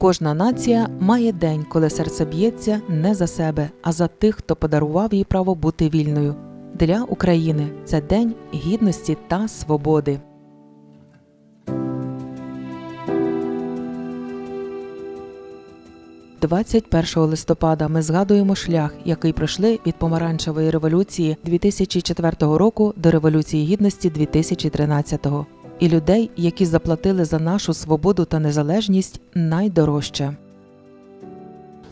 Кожна нація має день, коли серце б'ється не за себе, а за тих, хто подарував їй право бути вільною. Для України це день гідності та свободи. – 21 листопада ми згадуємо шлях, який пройшли від помаранчевої революції 2004 року до революції гідності 2013 і людей, які заплатили за нашу свободу та незалежність найдорожче.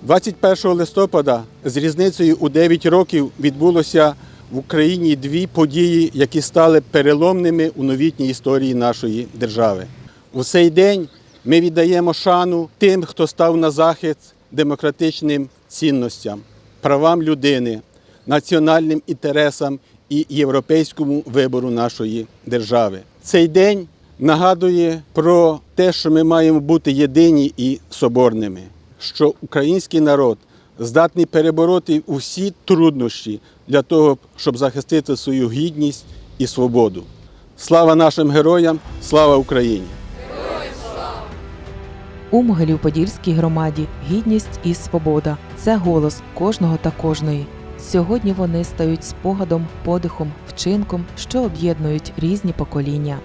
21 листопада з різницею у 9 років відбулося в Україні дві події, які стали переломними у новітній історії нашої держави. У цей день ми віддаємо шану тим, хто став на захист демократичним цінностям, правам людини, національним інтересам і європейському вибору нашої держави. Цей день нагадує про те, що ми маємо бути єдині і соборними, що український народ здатний перебороти усі труднощі для того, щоб захистити свою гідність і свободу. Слава нашим героям! Слава Україні! У Могилів-Подільській громаді гідність і свобода це голос кожного та кожної. Сьогодні вони стають спогадом, подихом, вчинком, що об'єднують різні покоління.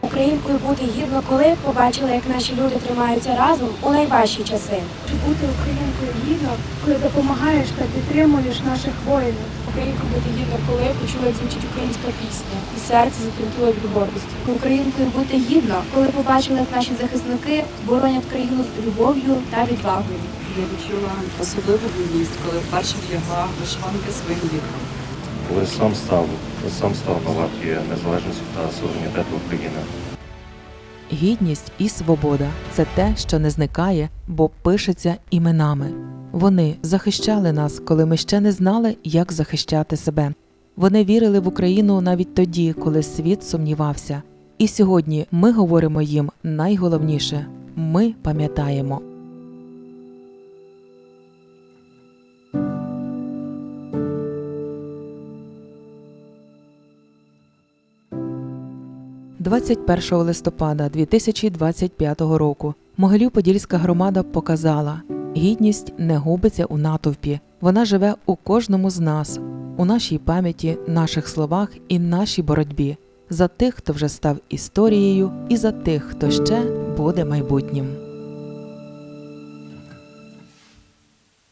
Українкою бути гідно, коли побачили, як наші люди тримаються разом у найважчі часи. бути українкою гідно, коли допомагаєш та підтримуєш наших воїнів. Українкою бути гідно, коли почули, як звучить українська пісня, і серце затремтіло від гордості. Українкою бути гідно, коли побачили, як наші захисники боронять країну з любов'ю та відвагою. Я відчула особливу гідність, коли вперше вдягла вишиванки своїм діткам. коли сам став, сам став на варті незалежності та суверенітету України. Гідність і свобода це те, що не зникає, бо пишеться іменами. Вони захищали нас, коли ми ще не знали, як захищати себе. Вони вірили в Україну навіть тоді, коли світ сумнівався. І сьогодні ми говоримо їм найголовніше ми пам'ятаємо. – 21 листопада 2025 року Могилів-Подільська громада показала, гідність не губиться у натовпі, вона живе у кожному з нас, у нашій пам'яті, наших словах і нашій боротьбі за тих, хто вже став історією, і за тих, хто ще буде майбутнім.